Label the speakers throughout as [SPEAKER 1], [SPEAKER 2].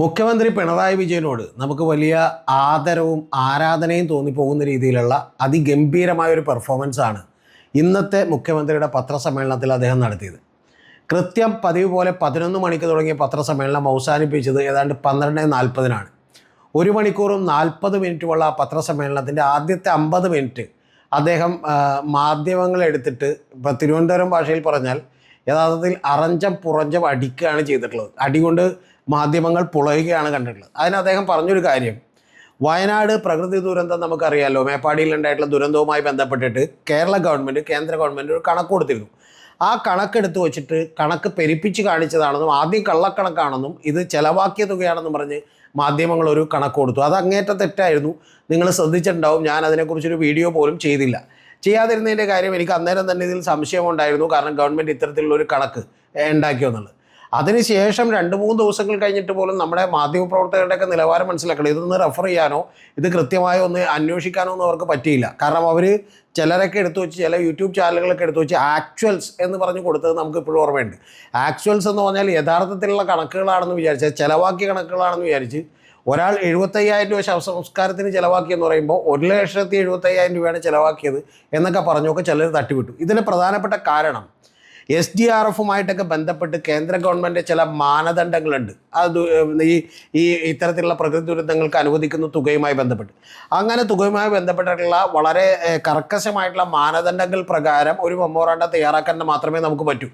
[SPEAKER 1] മുഖ്യമന്ത്രി പിണറായി വിജയനോട് നമുക്ക് വലിയ ആദരവും ആരാധനയും തോന്നിപ്പോകുന്ന രീതിയിലുള്ള അതിഗംഭീരമായ ഒരു പെർഫോമൻസ് ആണ് ഇന്നത്തെ മുഖ്യമന്ത്രിയുടെ പത്രസമ്മേളനത്തിൽ അദ്ദേഹം നടത്തിയത്. കൃത്യം പതിവ് പോലെ പതിനൊന്ന് മണിക്ക് തുടങ്ങിയ പത്രസമ്മേളനം അവസാനിപ്പിച്ചത് ഏതാണ്ട് പന്ത്രണ്ട് നാൽപ്പതിനാണ്. ഒരു മണിക്കൂറും നാൽപ്പത് മിനിറ്റുമുള്ള ആ പത്രസമ്മേളനത്തിന്റെ ആദ്യത്തെ അമ്പത് മിനിറ്റ് അദ്ദേഹം മാധ്യമങ്ങളെടുത്തിട്ട് ഇപ്പോൾ തിരുവനന്തപുരം ഭാഷയിൽ പറഞ്ഞാൽ യഥാർത്ഥത്തിൽ അറഞ്ചം പുറഞ്ചം അടിക്കുകയാണ് ചെയ്തിട്ടുള്ളത്. അടികൊണ്ട് മാധ്യമങ്ങൾ പുളയുകയാണ് കണ്ടിട്ടുള്ളത്. അതിന് അദ്ദേഹം പറഞ്ഞൊരു കാര്യം. വയനാട് പ്രകൃതി ദുരന്തം നമുക്കറിയാമല്ലോ മേപ്പാടിയിൽ ഉണ്ടായിട്ടുള്ള ദുരന്തവുമായി ബന്ധപ്പെട്ടിട്ട് കേരള ഗവൺമെന്റ് കേന്ദ്ര ഗവൺമെന്റ് ഒരു കണക്ക് കൊടുത്തിരുന്നു. ആ കണക്കെടുത്ത് വെച്ചിട്ട് കണക്ക് പെരിപ്പിച്ച് കാണിച്ചതാണെന്നും ആദ്യം കള്ളക്കണക്കാണെന്നും ഇത് ചെലവാക്കിയ തുകയാണെന്നും പറഞ്ഞ് മാധ്യമങ്ങൾ ഒരു കണക്ക് കൊടുത്തു. അത് അങ്ങേറ്റ തെറ്റായിരുന്നു. നിങ്ങൾ ശ്രദ്ധിച്ചിട്ടുണ്ടാവും. ഞാൻ അതിനെക്കുറിച്ചൊരു വീഡിയോ പോലും ചെയ്തില്ല. ചെയ്യാതിരുന്നതിന്റെ കാര്യം എനിക്ക് അന്നേരം തന്നെ ഇതിൽ സംശയമുണ്ടായിരുന്നു കാരണം ഗവൺമെന്റ് ഇത്തരത്തിലുള്ള ഒരു കണക്ക് ഉണ്ടാക്കിയോ ഉണ്ടാക്കിയെന്നുള്ളത് അതിനുശേഷം രണ്ട് മൂന്ന് ദിവസങ്ങൾ കഴിഞ്ഞിട്ട് പോലും നമ്മുടെ മാധ്യമപ്രവർത്തകരുടെയൊക്കെ നിലവാരം മനസ്സിലാക്കണം. ഇതൊന്ന് റെഫർ ചെയ്യാനോ ഇത് കൃത്യമായി ഒന്ന് അന്വേഷിക്കാനോ ഒന്നും അവർക്ക് പറ്റിയില്ല. കാരണം അവർ ചിലരൊക്കെ എടുത്തു വെച്ച് ചില യൂട്യൂബ് ചാനലുകളൊക്കെ എടുത്തു വെച്ച് ആക്ച്വൽസ് എന്ന് പറഞ്ഞ് കൊടുത്തത് നമുക്ക് ഇപ്പോഴും ഓർമ്മയുണ്ട്. ആക്ച്വൽസ് എന്ന് പറഞ്ഞാൽ യഥാർത്ഥത്തിലുള്ള കണക്കുകളാണെന്ന് വിചാരിച്ച് ചിലവാക്കിയ കണക്കുകളാണെന്ന് വിചാരിച്ച് ഒരാൾ എഴുപത്തയ്യായിരം രൂപ ശവസംസ്കാരത്തിന് ചിലവാക്കിയെന്ന് പറയുമ്പോൾ ഒരു ലക്ഷത്തി എഴുപത്തയ്യായിരം രൂപയാണ് ചിലവാക്കിയത് എന്നൊക്കെ പറഞ്ഞൊക്കെ ചിലർ തട്ടിവിട്ടു. ഇതിന്റെ പ്രധാനപ്പെട്ട കാരണം എസ് ഡി ആർ എഫുമായിട്ടൊക്കെ ബന്ധപ്പെട്ട് കേന്ദ്ര ഗവൺമെന്റ് ചില മാനദണ്ഡങ്ങളുണ്ട്. അത് ഈ ഈ ഇത്തരത്തിലുള്ള പ്രകൃതി ദുരന്തങ്ങൾക്ക് അനുവദിക്കുന്ന തുകയുമായി ബന്ധപ്പെട്ട്. അങ്ങനെ തുകയുമായി ബന്ധപ്പെട്ടിട്ടുള്ള വളരെ കർക്കശമായിട്ടുള്ള മാനദണ്ഡങ്ങൾ പ്രകാരം ഒരു മെമ്മോറാണ്ടം തയ്യാറാക്കാൻ മാത്രമേ നമുക്ക് പറ്റൂ.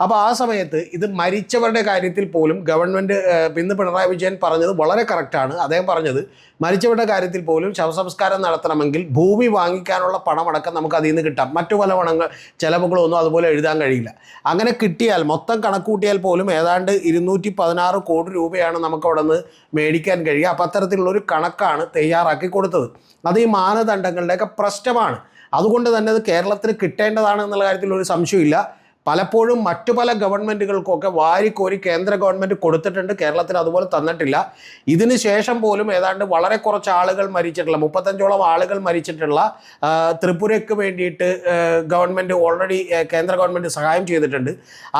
[SPEAKER 1] അപ്പോൾ ആ സമയത്ത് ഇത് മരിച്ചവരുടെ കാര്യത്തിൽ പോലും ഗവൺമെന്റ് ഇന്ന് പിണറായി വിജയൻ പറഞ്ഞത് വളരെ കറക്റ്റാണ് അദ്ദേഹം പറഞ്ഞത് മരിച്ചവരുടെ കാര്യത്തിൽ പോലും ശവസംസ്കാരം നടത്തണമെങ്കിൽ ഭൂമി വാങ്ങിക്കാനുള്ള പണമടക്കം നമുക്ക് അതിൽ നിന്ന് കിട്ടാം. മറ്റു പല പണങ്ങൾ ചിലവുകളൊന്നും അതുപോലെ എഴുതാൻ കഴിയില്ല. അങ്ങനെ കിട്ടിയാൽ മൊത്തം കണക്കൂട്ടിയാൽ പോലും ഏതാണ്ട് ഇരുന്നൂറ്റി പതിനാറ് കോടി രൂപയാണ് നമുക്ക് അവിടെ നിന്ന് മേടിക്കാൻ കഴിയുക. അപ്പം അത്തരത്തിലുള്ളൊരു കണക്കാണ് തയ്യാറാക്കി കൊടുത്തത്. അത് ഈ മാനദണ്ഡങ്ങളുടെയൊക്കെ പ്രശ്നമാണ്. അതുകൊണ്ട് തന്നെ അത് കേരളത്തിന് കിട്ടേണ്ടതാണ് എന്നുള്ള കാര്യത്തിൽ ഒരു സംശയമില്ല പലപ്പോഴും മറ്റു പല ഗവൺമെന്റുകൾക്കൊക്കെ വാരിക്കോരി കേന്ദ്ര ഗവൺമെന്റ് കൊടുത്തിട്ടുണ്ട് കേരളത്തിൽ അതുപോലെ തന്നിട്ടില്ല. ഇതിന് ശേഷം പോലും ഏതാണ്ട് വളരെ കുറച്ച് ആളുകൾ മരിച്ചിട്ടുള്ള മുപ്പത്തഞ്ചോളം ആളുകൾ മരിച്ചിട്ടുള്ള ത്രിപുരയ്ക്ക് വേണ്ടിയിട്ട് ഗവൺമെന്റ് ഓൾറെഡി കേന്ദ്ര ഗവൺമെന്റ് സഹായം ചെയ്തിട്ടുണ്ട്.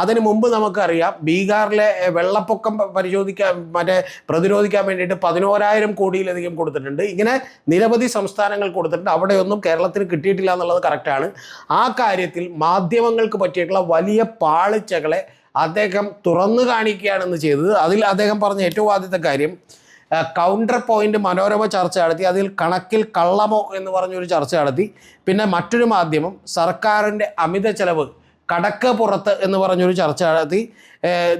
[SPEAKER 1] അതിന് മുമ്പ് നമുക്കറിയാം ബീഹാറിലെ വെള്ളപ്പൊക്കം പരിശോധിക്കാൻ മറ്റേ പ്രതിരോധിക്കാൻ വേണ്ടിയിട്ട് പതിനോരായിരം കോടിയിലധികം കൊടുത്തിട്ടുണ്ട്. ഇങ്ങനെ നിരവധി സംസ്ഥാനങ്ങൾ കൊടുത്തിട്ടുണ്ട്. അവിടെയൊന്നും കേരളത്തിന് കിട്ടിയിട്ടില്ല എന്നുള്ളത് കറക്റ്റാണ് ആ കാര്യത്തിൽ മാധ്യമങ്ങൾക്ക് പറ്റിയിട്ടുള്ള വലിയ പാളിച്ചകളെ അദ്ദേഹം തുറന്നു കാണിക്കുകയാണെന്ന് ചെയ്തത്. അതിൽ അദ്ദേഹം പറഞ്ഞ ഏറ്റവും ആദ്യത്തെ കാര്യം കൗണ്ടർ പോയിന്റ് മനോരമ ചർച്ച നടത്തി അതിൽ കണക്കിൽ കള്ളമോ എന്ന് പറഞ്ഞൊരു ചർച്ച നടത്തി. പിന്നെ മറ്റൊരു മാധ്യമം സർക്കാരിന്റെ അമിത ചെലവ് കടക്ക് പുറത്ത് എന്ന് പറഞ്ഞൊരു ചർച്ച നടത്തി.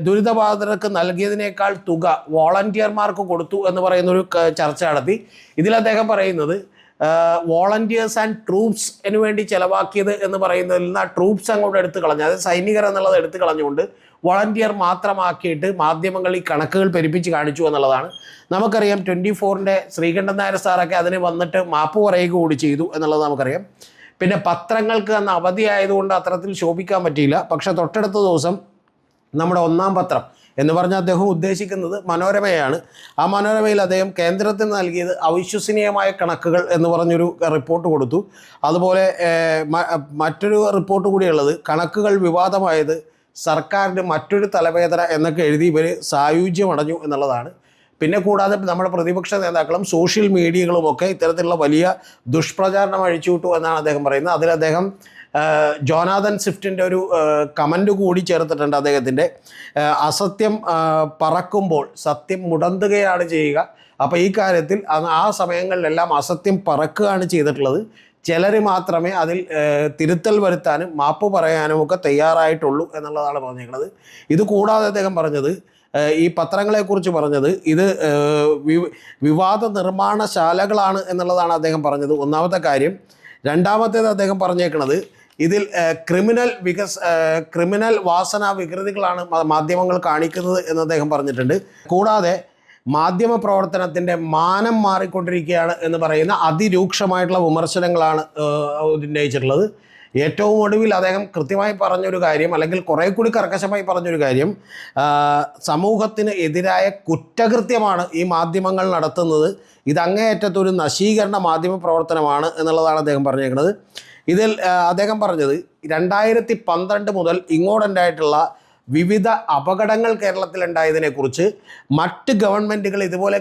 [SPEAKER 1] ദുരിതബാധിതർക്ക് നൽകിയതിനേക്കാൾ തുക വോളണ്ടിയർമാർക്ക് കൊടുത്തു എന്ന് പറയുന്നൊരു ചർച്ച നടത്തി. ഇതിൽ അദ്ദേഹം പറയുന്നത് വോളണ്ടിയേഴ്സ് ആൻഡ് ട്രൂപ്സ് എന്ന് വേണ്ടി ചെലവാക്കിയത് എന്ന് പറയുന്നതിൽ നിന്ന് ആ ട്രൂപ്സ് അങ്ങോട്ട് എടുത്തു കളഞ്ഞു. അതായത് സൈനികർ എന്നുള്ളത് എടുത്തു കളഞ്ഞുകൊണ്ട് വോളണ്ടിയർ മാത്രമാക്കിയിട്ട് മാധ്യമങ്ങൾ ഈ കണക്കുകൾ പെരുപ്പിച്ച് കാണിച്ചു എന്നുള്ളതാണ്. നമുക്കറിയാം ട്വന്റി ഫോറിന്റെ ശ്രീകണ്ഠൻ നായർ സാറൊക്കെ അതിന് വന്നിട്ട് മാപ്പ് പറയുക കൂടി ചെയ്തു എന്നുള്ളത് നമുക്കറിയാം. പിന്നെ പത്രങ്ങൾക്ക് അന്ന് അവധി ആയതുകൊണ്ട് അത്തരത്തിൽ ശോഭിക്കാൻ പറ്റിയില്ല. പക്ഷേ തൊട്ടടുത്ത ദിവസം നമ്മുടെ ഒന്നാം പത്രം എന്ന് പറഞ്ഞാൽ അദ്ദേഹം ഉദ്ദേശിക്കുന്നത് മനോരമയാണ്. ആ മനോരമയിൽ അദ്ദേഹം കേന്ദ്രത്തിന് നൽകിയത് അവിശ്വസനീയമായ കണക്കുകൾ എന്ന് പറഞ്ഞൊരു റിപ്പോർട്ട് കൊടുത്തു. അതുപോലെ മറ്റൊരു റിപ്പോർട്ട് കൂടിയുള്ളത് കണക്കുകൾ വിവാദമായത് സർക്കാരിന്റെ മറ്റൊരു തലവേദന എന്നൊക്കെ എഴുതി ഇവർ സായുജ്യമടഞ്ഞു എന്നുള്ളതാണ്. പിന്നെ കൂടാതെ നമ്മുടെ പ്രതിപക്ഷ നേതാക്കളും സോഷ്യൽ മീഡിയകളുമൊക്കെ ഇത്തരത്തിലുള്ള വലിയ ദുഷ്പ്രചാരണം അഴിച്ചുവിട്ടു എന്നാണ് അദ്ദേഹം പറയുന്നത്. അതിൽ അദ്ദേഹം ജോനാഥൻ സ്വിഫ്റ്റിന്റെ ഒരു കമന്റ് കൂടി ചേർത്തിട്ടുണ്ട് അദ്ദേഹത്തിന്റെ അസത്യം പറക്കുമ്പോൾ സത്യം മുടന്തുകയാണ് ചെയ്യുക. അപ്പോൾ ഈ കാര്യത്തിൽ ആ സമയങ്ങളിലെല്ലാം അസത്യം പറക്കുകയാണ് ചെയ്തിട്ടുള്ളത്. ചിലർ മാത്രമേ അതിൽ തിരുത്തൽ വരുത്താനും മാപ്പ് പറയാനും ഒക്കെ തയ്യാറായിട്ടുള്ളൂ എന്നുള്ളതാണ് പറഞ്ഞിരിക്കുന്നത്. ഇത് കൂടാതെ അദ്ദേഹം പറഞ്ഞത് ഈ പത്രങ്ങളെക്കുറിച്ച് പറഞ്ഞത് ഇത് വിവാദ നിർമ്മാണശാലകളാണ് എന്നുള്ളതാണ് അദ്ദേഹം പറഞ്ഞത്. ഒന്നാമത്തെ കാര്യം. രണ്ടാമത്തേത് അദ്ദേഹം പറഞ്ഞേക്കണത് ഇതിൽ ക്രിമിനൽ വികസ ക്രിമിനൽ വാസന വികൃതികളാണ് മാധ്യമങ്ങൾ കാണിക്കുന്നത് എന്ന് അദ്ദേഹം പറഞ്ഞിട്ടുണ്ട്. കൂടാതെ മാധ്യമ പ്രവർത്തനത്തിന്റെ മാനം മാറിക്കൊണ്ടിരിക്കുകയാണ് എന്ന് പറയുന്ന അതിരൂക്ഷമായിട്ടുള്ള വിമർശനങ്ങളാണ് ഉന്നയിച്ചിട്ടുള്ളത്. ഏറ്റവും ഒടുവിൽ അദ്ദേഹം കൃത്യമായി പറഞ്ഞൊരു കാര്യം അല്ലെങ്കിൽ കുറേ കൂടി കർക്കശമായി പറഞ്ഞൊരു കാര്യം സമൂഹത്തിന് എതിരായ കുറ്റകൃത്യമാണ് ഈ മാധ്യമങ്ങൾ നടത്തുന്നത്. ഇത് അങ്ങേയറ്റത്തൊരു നശീകരണ മാധ്യമ പ്രവർത്തനമാണ് എന്നുള്ളതാണ് അദ്ദേഹം പറഞ്ഞേക്കുന്നത് ഇതിൽ അദ്ദേഹം പറഞ്ഞത് രണ്ടായിരത്തി പന്ത്രണ്ട് മുതൽ ഇങ്ങോട്ടുണ്ടായിട്ടുള്ള വിവിധ അപകടങ്ങൾ കേരളത്തിലുണ്ടായതിനെക്കുറിച്ച് മറ്റ് ഗവൺമെന്റുകൾ ഇതുപോലെ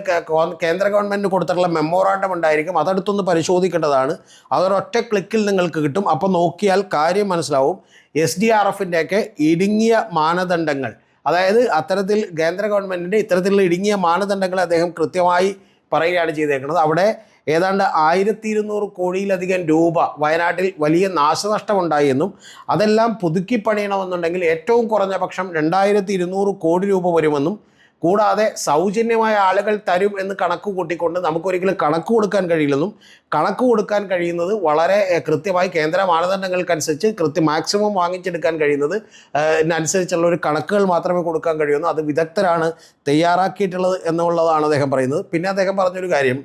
[SPEAKER 1] കേന്ദ്ര ഗവൺമെന്റ് കൊടുത്തിട്ടുള്ള മെമ്മോറാണ്ടം ഉണ്ടായിരിക്കും. അതെടുത്തൊന്ന് പരിശോധിക്കേണ്ടതാണ്. അതൊരൊറ്റ ക്ലിക്കിൽ നിങ്ങൾക്ക് കിട്ടും. അപ്പോൾ നോക്കിയാൽ കാര്യം മനസ്സിലാവും. എസ് ഡി ആർ എഫിന്റെയൊക്കെ ഇടുങ്ങിയ മാനദണ്ഡങ്ങൾ. അതായത് അത്തരത്തിൽ കേന്ദ്ര ഗവൺമെന്റിന്റെ ഇത്തരത്തിലുള്ള ഇടുങ്ങിയ മാനദണ്ഡങ്ങൾ അദ്ദേഹം കൃത്യമായി പറയുകയാണ് ചെയ്തേക്കുന്നത്. അവിടെ ഏതാണ്ട് ആയിരത്തി ഇരുന്നൂറ് കോടിയിലധികം രൂപ വയനാട്ടിൽ വലിയ നാശനഷ്ടമുണ്ടായി എന്നും അതെല്ലാം പുതുക്കി പണിയണമെന്നുണ്ടെങ്കിൽ ഏറ്റവും കുറഞ്ഞ പക്ഷം രണ്ടായിരത്തി ഇരുന്നൂറ് കോടി രൂപ വരുമെന്നും കൂടാതെ സൗജന്യമായ ആളുകൾ തരും എന്ന് കണക്ക് കൂട്ടിക്കൊണ്ട് നമുക്കൊരിക്കലും കണക്ക് കൊടുക്കാൻ കഴിയില്ലെന്നും കണക്ക് കൊടുക്കാൻ കഴിയുന്നത് വളരെ കൃത്യമായി കേന്ദ്ര മാനദണ്ഡങ്ങൾക്കനുസരിച്ച് കൃത്യം മാക്സിമം വാങ്ങിച്ചെടുക്കാൻ കഴിയുന്നത് അനുസരിച്ചുള്ള ഒരു കണക്കുകൾ മാത്രമേ കൊടുക്കാൻ കഴിയുന്നു. അത് വിദഗ്ധരാണ് തയ്യാറാക്കിയിട്ടുള്ളത് എന്നുള്ളതാണ് അദ്ദേഹം പറയുന്നത്. പിന്നെ അദ്ദേഹം പറഞ്ഞൊരു കാര്യം.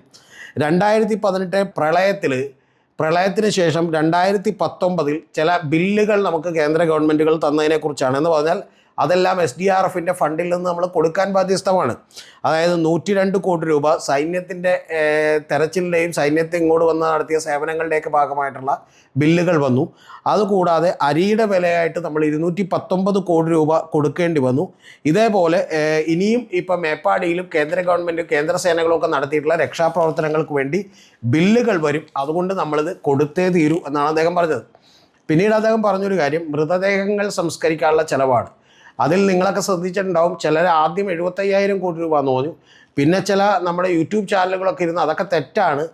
[SPEAKER 1] രണ്ടായിരത്തി പതിനെട്ട് പ്രളയത്തിൽ പ്രളയത്തിന് ശേഷം രണ്ടായിരത്തി പത്തൊമ്പതിൽ ചില ബില്ലുകൾ നമുക്ക് കേന്ദ്ര ഗവൺമെന്റുകൾ തന്നതിനെക്കുറിച്ചാണ് എന്ന് പറഞ്ഞാൽ അതെല്ലാം എസ് ഡി ആർ എഫിന്റെ ഫണ്ടിൽ നിന്ന് നമ്മൾ കൊടുക്കാൻ ബാധ്യസ്ഥമാണ്. അതായത് നൂറ്റി രണ്ട് കോടി രൂപ സൈന്യത്തിന്റെ തെരച്ചിലിന്റെയും സൈന്യത്തെ ഇങ്ങോട്ട് വന്ന് നടത്തിയ സേവനങ്ങളുടെയൊക്കെ ഭാഗമായിട്ടുള്ള ബില്ലുകൾ വന്നു. അതുകൂടാതെ അരിയുടെ വിലയായിട്ട് നമ്മൾ ഇരുന്നൂറ്റി പത്തൊമ്പത് കോടി രൂപ കൊടുക്കേണ്ടി വന്നു. ഇതേപോലെ ഇനിയും ഇപ്പം മേപ്പാടിയിലും കേന്ദ്ര ഗവൺമെന്റ് കേന്ദ്ര സേനകളൊക്കെ നടത്തിയിട്ടുള്ള രക്ഷാപ്രവർത്തനങ്ങൾക്ക് വേണ്ടി ബില്ലുകൾ വരും. അതുകൊണ്ട് നമ്മളിത് കൊടുത്തേ തീരൂ എന്നാണ് അദ്ദേഹം പറഞ്ഞത്. പിന്നീട് അദ്ദേഹം പറഞ്ഞൊരു കാര്യം മൃതദേഹങ്ങൾ സംസ്കരിക്കാനുള്ള ചിലവാണ്. അതിൽ നിങ്ങളൊക്കെ ശ്രദ്ധിച്ചിട്ടുണ്ടാവും. ചിലർ ആദ്യം എഴുപത്തയ്യായിരം കോടി രൂപ എന്ന് പറഞ്ഞു. പിന്നെ ചില നമ്മുടെ യൂട്യൂബ് ചാനലുകളൊക്കെ ഇരുന്ന് അതൊക്കെ തെറ്റാണ്.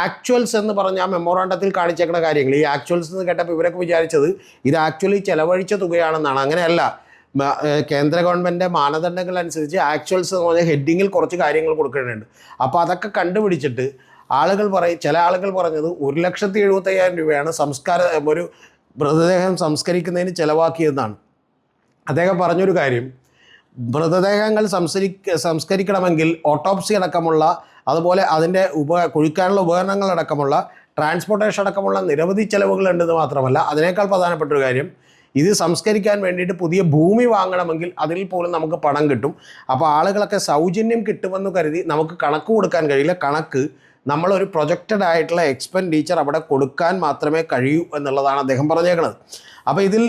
[SPEAKER 1] ആക്ച്വൽസ് എന്ന് പറഞ്ഞ ആ മെമ്മോറാണ്ടത്തിൽ കാണിച്ചേക്കുന്ന കാര്യങ്ങൾ. ഈ ആക്ച്വൽസ് എന്ന് കേട്ടപ്പോൾ ഇവരൊക്കെ വിചാരിച്ചത് ഇത് ആക്ച്വലി ചിലവഴിച്ച തുകയാണെന്നാണ്. അങ്ങനെയല്ല. കേന്ദ്ര ഗവൺമെന്റ് മാനദണ്ഡങ്ങൾ അനുസരിച്ച് ആക്ച്വൽസ് എന്ന് പറഞ്ഞാൽ ഹെഡിങ്ങിൽ കുറച്ച് കാര്യങ്ങൾ കൊടുക്കേണ്ടതുണ്ട്. അപ്പോൾ അതൊക്കെ കണ്ടുപിടിച്ചിട്ട് ആളുകൾ പറയും ചില ആളുകൾ പറഞ്ഞത് ഒരു ലക്ഷത്തി എഴുപത്തയ്യായിരം രൂപയാണ് സംസ്കാര ഒരു മൃതദേഹം സംസ്കരിക്കുന്നതിന് ചിലവാക്കിയതെന്നാണ്. അദ്ദേഹം പറഞ്ഞൊരു കാര്യം. മൃതദേഹങ്ങൾ സംസ്കരി സംസ്കരിക്കണമെങ്കിൽ ഓട്ടോപ്സി അടക്കമുള്ള അതുപോലെ അതിന്റെ ഉപ കുഴിക്കാനുള്ള ഉപകരണങ്ങളടക്കമുള്ള ട്രാൻസ്പോർട്ടേഷൻ അടക്കമുള്ള നിരവധി ചിലവുകളുണ്ടെന്ന് മാത്രമല്ല അതിനേക്കാൾ പ്രധാനപ്പെട്ട ഒരു കാര്യം ഇത് സംസ്കരിക്കാൻ വേണ്ടിയിട്ട് പുതിയ ഭൂമി വാങ്ങണമെങ്കിൽ അതിൽ പോലും നമുക്ക് പണം കിട്ടും. അപ്പോൾ ആളുകളൊക്കെ സൗജന്യം കിട്ടുമെന്ന് കരുതി നമുക്ക് കണക്ക് കൊടുക്കാൻ കഴിയില്ല. കണക്ക് നമ്മളൊരു പ്രൊജക്റ്റഡ് ആയിട്ടുള്ള എക്സ്പെൻഡിച്ചർ അവിടെ കൊടുക്കാൻ മാത്രമേ കഴിയൂ എന്നുള്ളതാണ് അദ്ദേഹം പറഞ്ഞേക്കുന്നത് അപ്പോൾ ഇതിൽ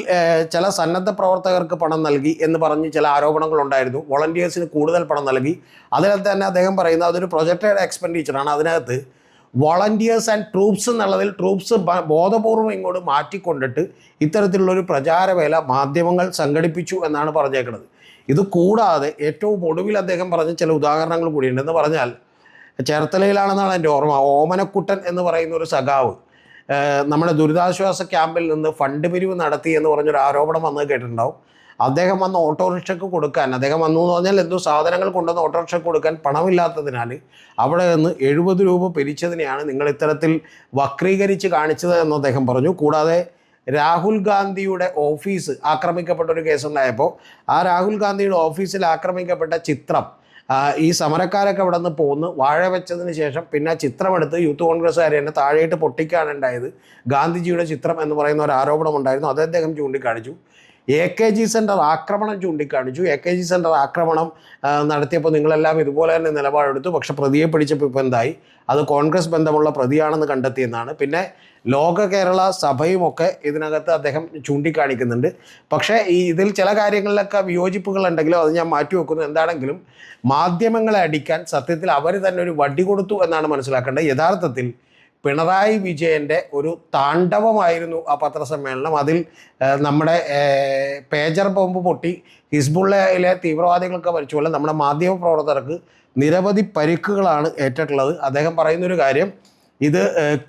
[SPEAKER 1] ചില സന്നദ്ധ പ്രവർത്തകർക്ക് പണം നൽകി എന്ന് പറഞ്ഞ് ചില ആരോപണങ്ങളുണ്ടായിരുന്നു. വോളണ്ടിയേഴ്സിന് കൂടുതൽ പണം നൽകി. അതിൽ തന്നെ അദ്ദേഹം പറയുന്നത് അതൊരു പ്രൊജക്റ്റഡ് എക്സ്പെൻഡിച്ചറാണ്. അതിനകത്ത് വോളണ്ടിയേഴ്സ് ആൻഡ് ട്രൂപ്സ് എന്നുള്ളതിൽ ട്രൂപ്സ് ബോധപൂർവം ഇങ്ങോട്ട് മാറ്റിക്കൊണ്ടിട്ട് ഇത്തരത്തിലുള്ളൊരു പ്രചാരവേല മാധ്യമങ്ങൾ സംഘടിപ്പിച്ചു എന്നാണ് പറഞ്ഞേക്കുന്നത് ഇത് കൂടാതെ ഏറ്റവും ഒടുവിൽ അദ്ദേഹം പറഞ്ഞ ചില ഉദാഹരണങ്ങൾ കൂടിയുണ്ട്. എന്ന് പറഞ്ഞാൽ ചേർത്തലയിലാണെന്നാണ് എന്റെ ഓർമ്മ. ഓമനക്കുട്ടൻ എന്ന് പറയുന്ന ഒരു സഖാവ് നമ്മുടെ ദുരിതാശ്വാസ ക്യാമ്പിൽ നിന്ന് ഫണ്ട് പിരിവ് നടത്തി എന്ന് പറഞ്ഞൊരു ആരോപണം വന്നത് കേട്ടിട്ടുണ്ടാവും. അദ്ദേഹം വന്ന് ഓട്ടോറിക്ഷയ്ക്ക് കൊടുക്കാൻ അദ്ദേഹം വന്നു എന്ന് പറഞ്ഞാൽ എന്തോ സാധനങ്ങൾ കൊണ്ടുവന്ന് ഓട്ടോറിക്ഷയ്ക്ക് കൊടുക്കാൻ പണമില്ലാത്തതിനാൽ അവിടെ നിന്ന് എഴുപത് രൂപ പിരിച്ചതിനെയാണ് നിങ്ങൾ ഇത്തരത്തിൽ വക്രീകരിച്ച് കാണിച്ചത് എന്ന് അദ്ദേഹം പറഞ്ഞു. കൂടാതെ രാഹുൽ ഗാന്ധിയുടെ ഓഫീസ് ആക്രമിക്കപ്പെട്ട ഒരു കേസുണ്ടായപ്പോൾ ആ രാഹുൽ ഗാന്ധിയുടെ ഓഫീസിൽ ആക്രമിക്കപ്പെട്ട ചിത്രം ഈ സമരക്കാരൊക്കെ അവിടെ നിന്ന് പോന്ന് വാഴ വെച്ചതിന് ശേഷം പിന്നെ ചിത്രമെടുത്ത് യൂത്ത് കോൺഗ്രസ്സുകാർ തന്നെ താഴെയിട്ട് പൊട്ടിക്കാണ് ഉണ്ടായത്. ഗാന്ധിജിയുടെ ചിത്രം എന്ന് പറയുന്ന ഒരു ആരോപണം ഉണ്ടായിരുന്നു. അത് അദ്ദേഹം ചൂണ്ടിക്കാണിച്ചു. എ കെ ജി സെന്റർ ആക്രമണം ചൂണ്ടിക്കാണിച്ചു. എ കെ ജി സെന്റർ ആക്രമണം നടത്തിയപ്പോൾ നിങ്ങളെല്ലാം ഇതുപോലെ തന്നെ നിലപാടെടുത്തു. പക്ഷെ പ്രതിയെ പിടിച്ചപ്പോൾ ഇപ്പോൾ എന്തായി? അത് കോൺഗ്രസ് ബന്ധമുള്ള പ്രതിയാണെന്ന് കണ്ടെത്തിയെന്നാണ്. പിന്നെ ലോക കേരള സഭയുമൊക്കെ ഇതിനകത്ത് അദ്ദേഹം ചൂണ്ടിക്കാണിക്കുന്നുണ്ട്. പക്ഷേ ഈ ഇതിൽ ചില കാര്യങ്ങളിലൊക്കെ വിയോജിപ്പുകൾ ഉണ്ടെങ്കിലും അത് ഞാൻ മാറ്റി വെക്കുന്നു. എന്താണെങ്കിലും മാധ്യമങ്ങളെ അടിക്കാൻ സത്യത്തിൽ അവർ തന്നെ ഒരു വടി കൊടുത്തു എന്നാണ് മനസ്സിലാക്കേണ്ടത്. യഥാർത്ഥത്തിൽ പിണറായി വിജയന്റെ ഒരു താണ്ഡവമായിരുന്നു ആ പത്രസമ്മേളനം. അതിൽ നമ്മുടെ പേജർ ബോംബ് പൊട്ടി ഹിസ്ബുള്ളയിലെ തീവ്രവാദികളൊക്കെ മരിച്ചുപോലെ നമ്മുടെ മാധ്യമ പ്രവർത്തകർക്ക് നിരവധി പരിക്കുകളാണ് ഏറ്റിട്ടുള്ളത്. അദ്ദേഹം പറയുന്നൊരു കാര്യം ഇത്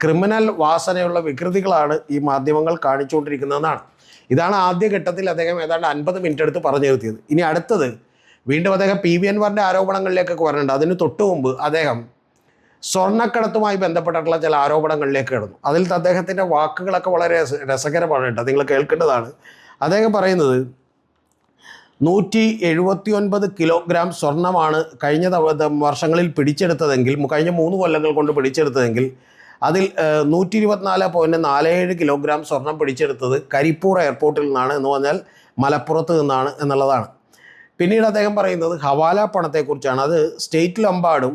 [SPEAKER 1] ക്രിമിനൽ വാസനയുള്ള വികൃതികളാണ് ഈ മാധ്യമങ്ങൾ കാണിച്ചുകൊണ്ടിരിക്കുന്നതെന്നാണ്. ഇതാണ് ആദ്യ ഘട്ടത്തിൽ അദ്ദേഹം ഏതാണ്ട് അൻപത് മിനിറ്റ് എടുത്ത് പറഞ്ഞു നിർത്തിയത്. ഇനി അടുത്തത് വീണ്ടും അദ്ദേഹം പി വി അൻവറിന്റെ ആരോപണങ്ങളിലേക്കൊക്കെ വരേണ്ട. അതിന് തൊട്ടു മുമ്പ് അദ്ദേഹം സ്വർണക്കടത്തുമായി ബന്ധപ്പെട്ടിട്ടുള്ള ചില ആരോപണങ്ങളിലേക്ക് കിടന്നു. അതിൽ അദ്ദേഹത്തിന്റെ വാക്കുകളൊക്കെ വളരെ രസ രസകരമാണ് കേട്ടോ. നിങ്ങൾ കേൾക്കേണ്ടതാണ്. അദ്ദേഹം പറയുന്നത് നൂറ്റി എഴുപത്തി ഒൻപത് കിലോഗ്രാം സ്വർണമാണ് കഴിഞ്ഞ വർഷങ്ങളിൽ പിടിച്ചെടുത്തതെങ്കിൽ കഴിഞ്ഞ മൂന്ന് കൊല്ലങ്ങൾ കൊണ്ട് പിടിച്ചെടുത്തതെങ്കിൽ അതിൽ നൂറ്റി ഇരുപത്തിനാല് പോയിന്റ് നാല് ഏഴ് കിലോഗ്രാം സ്വർണം പിടിച്ചെടുത്തത് കരിപ്പൂർ എയർപോർട്ടിൽ നിന്നാണ് എന്ന് പറഞ്ഞാൽ മലപ്പുറത്ത് നിന്നാണ് എന്നുള്ളതാണ്. പിന്നീട് അദ്ദേഹം പറയുന്നത് ഹവാല പണത്തെക്കുറിച്ചാണ്. അത് സ്റ്റേറ്റിലെമ്പാടും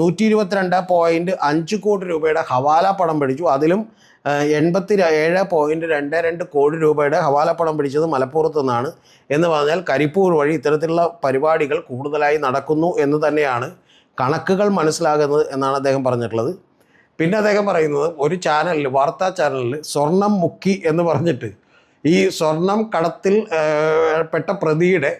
[SPEAKER 1] നൂറ്റി ഇരുപത്തിരണ്ട് പോയിന്റ് അഞ്ച് കോടി രൂപയുടെ ഹവാല പണം പിടിച്ചു. അതിലും എൺപത്തി ഏഴ് പോയിന്റ് രണ്ട് രണ്ട് കോടി രൂപയുടെ ഹവാലപ്പണം പിടിച്ചത് മലപ്പുറത്തു നിന്നാണ്. എന്ന് പറഞ്ഞാൽ കരിപ്പൂർ വഴി ഇത്തരത്തിലുള്ള പരിപാടികൾ കൂടുതലായി നടക്കുന്നു എന്ന് തന്നെയാണ് കണക്കുകൾ മനസ്സിലാകുന്നത് എന്നാണ് അദ്ദേഹം പറഞ്ഞിട്ടുള്ളത്. പിന്നെ അദ്ദേഹം പറയുന്നത് ഒരു ചാനലിൽ വാർത്താ ചാനലിൽ സ്വർണം മുക്കി എന്ന് പറഞ്ഞിട്ട് ഈ സ്വർണം കടത്തിൽ പെട്ട പ്രതിയുടെ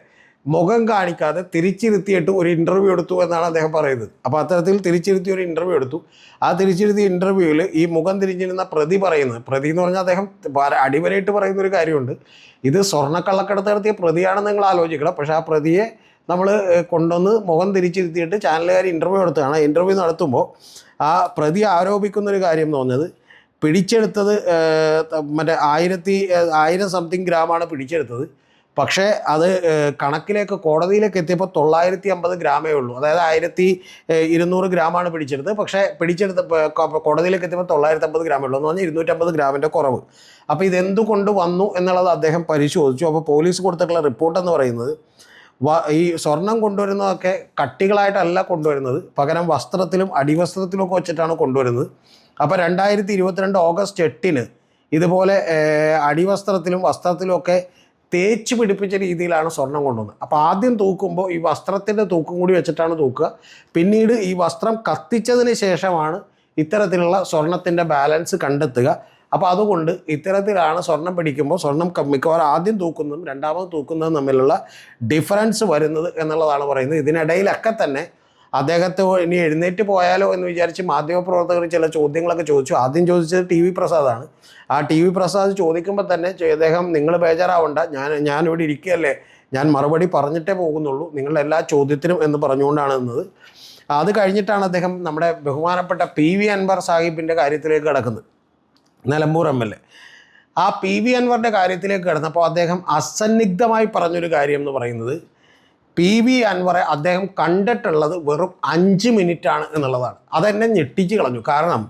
[SPEAKER 1] മുഖം കാണിക്കാതെ തിരിച്ചിരുത്തിയിട്ട് ഒരു ഇന്റർവ്യൂ എടുത്തു എന്നാണ് അദ്ദേഹം പറയുന്നത്. അപ്പോൾ അത്തരത്തിൽ തിരിച്ചിരുത്തി ഒരു ഇന്റർവ്യൂ എടുത്തു. ആ തിരിച്ചിരുത്തിയ ഇന്റർവ്യൂവിൽ ഈ മുഖം തിരിഞ്ഞിരുന്ന പ്രതി പറയുന്നത്. പ്രതി എന്ന് പറഞ്ഞാൽ അദ്ദേഹം വര- അടിവരയിട്ട് പറയുന്ന ഒരു കാര്യമുണ്ട്. ഇത് സ്വർണക്കള്ളക്കടത്ത് നടത്തിയ പ്രതിയാണെന്ന് നിങ്ങൾ ആലോചിക്കണം. പക്ഷേ ആ പ്രതിയെ നമ്മൾ കൊണ്ടുവന്ന് മുഖം തിരിച്ചിരുത്തിയിട്ട് ചാനലുകാർ ഇന്റർവ്യൂ എടുത്തതാണ് ഇന്റർവ്യൂ നടത്തുമ്പോൾ ആ പ്രതി ആരോപിക്കുന്ന ഒരു കാര്യം എന്ന് പറഞ്ഞത് പിടിച്ചെടുത്തത് മറ്റേ ആയിരത്തി ആയിരം സംതിങ് ഗ്രാമാണ് പിടിച്ചെടുത്തത്. പക്ഷേ അത് കണക്കിലേക്ക് കോടതിയിലേക്ക് എത്തിയപ്പോൾ തൊള്ളായിരത്തി അമ്പത് ഗ്രാമേ ഉള്ളൂ. അതായത് ആയിരത്തി ഇരുന്നൂറ് ഗ്രാമാണ് പിടിച്ചെടുത്ത്. പക്ഷേ പിടിച്ചെടുത്ത കോടതിയിലേക്ക് എത്തിയപ്പോൾ തൊള്ളായിരത്തി അമ്പത് ഗ്രാമേ ഉള്ളൂ. എന്ന് പറഞ്ഞാൽ ഇരുന്നൂറ്റമ്പത് ഗ്രാമിന്റെ കുറവ്. അപ്പോൾ ഇതെന്തുകൊണ്ട് വന്നു എന്നുള്ളത് അദ്ദേഹം പരിശോധിച്ചു. അപ്പോൾ പോലീസ് കൊടുത്തിട്ടുള്ള റിപ്പോർട്ട് എന്ന് പറയുന്നത് ഈ സ്വർണം കൊണ്ടുവരുന്നതൊക്കെ കട്ടികളായിട്ടല്ല കൊണ്ടുവരുന്നത്. പകരം വസ്ത്രത്തിലും അടിവസ്ത്രത്തിലും ഒക്കെ വെച്ചിട്ടാണ് കൊണ്ടുവരുന്നത്. അപ്പോൾ രണ്ടായിരത്തി ഇരുപത്തിരണ്ട് ഓഗസ്റ്റ് എട്ടിന് ഇതുപോലെ അടിവസ്ത്രത്തിലും വസ്ത്രത്തിലും ഒക്കെ തേച്ച് പിടിപ്പിച്ച രീതിയിലാണ് സ്വർണം കൊണ്ടുവന്നത്. അപ്പോൾ ആദ്യം തൂക്കുമ്പോൾ ഈ വസ്ത്രത്തിന്റെ തൂക്കം കൂടി വെച്ചിട്ടാണ് തൂക്കുക. പിന്നീട് ഈ വസ്ത്രം കത്തിച്ചതിന് ശേഷമാണ് ഇത്തരത്തിലുള്ള സ്വർണത്തിന്റെ ബാലൻസ് കണ്ടെത്തുക. അപ്പോൾ അതുകൊണ്ട് ഇത്തരത്തിലാണ് സ്വർണം പിടിക്കുമ്പോൾ സ്വർണം മിക്കവാറും ആദ്യം തൂക്കുന്നതും രണ്ടാമത് തൂക്കുന്നതും തമ്മിലുള്ള ഡിഫറൻസ് വരുന്നത് എന്നുള്ളതാണ് പറയുന്നത്. ഇതിനിടയിലൊക്കെ തന്നെ അദ്ദേഹത്തെ ഇനി എഴുന്നേറ്റ് പോയാലോ എന്ന് വിചാരിച്ച് മാധ്യമപ്രവർത്തകർ ചില ചോദ്യങ്ങളൊക്കെ ചോദിച്ചു. ആദ്യം ചോദിച്ചത് ടി വി പ്രസാദാണ്. ആ ടി വി പ്രസാദ് ചോദിക്കുമ്പോൾ തന്നെ അദ്ദേഹം നിങ്ങൾ ബേജാറാവണ്ട. ഞാൻ ഞാനിവിടെ ഇരിക്കുകയല്ലേ. ഞാൻ മറുപടി പറഞ്ഞിട്ടേ പോകുന്നുള്ളൂ. നിങ്ങളുടെ എല്ലാ ചോദ്യത്തിനും എന്ന് പറഞ്ഞുകൊണ്ടാണ് നിന്നത് അത് കഴിഞ്ഞിട്ടാണ് അദ്ദേഹം നമ്മുടെ ബഹുമാനപ്പെട്ട പി വി അൻവർ സാഹിബിന്റെ കാര്യത്തിലേക്ക് കിടക്കുന്നത്. Nilambur M L A. ആ പി വി അൻവറിന്റെ കാര്യത്തിലേക്ക് കിടന്നപ്പോൾ അദ്ദേഹം അസന്നിഗ്ധമായി പറഞ്ഞൊരു കാര്യം എന്ന് പറയുന്നത് പി വി അൻവറെ അദ്ദേഹം കണ്ടിട്ടുള്ളത് വെറും അഞ്ച് മിനിറ്റാണ് എന്നുള്ളതാണ്. അതെന്നെ ഞെട്ടിച്ച് കളഞ്ഞു. കാരണം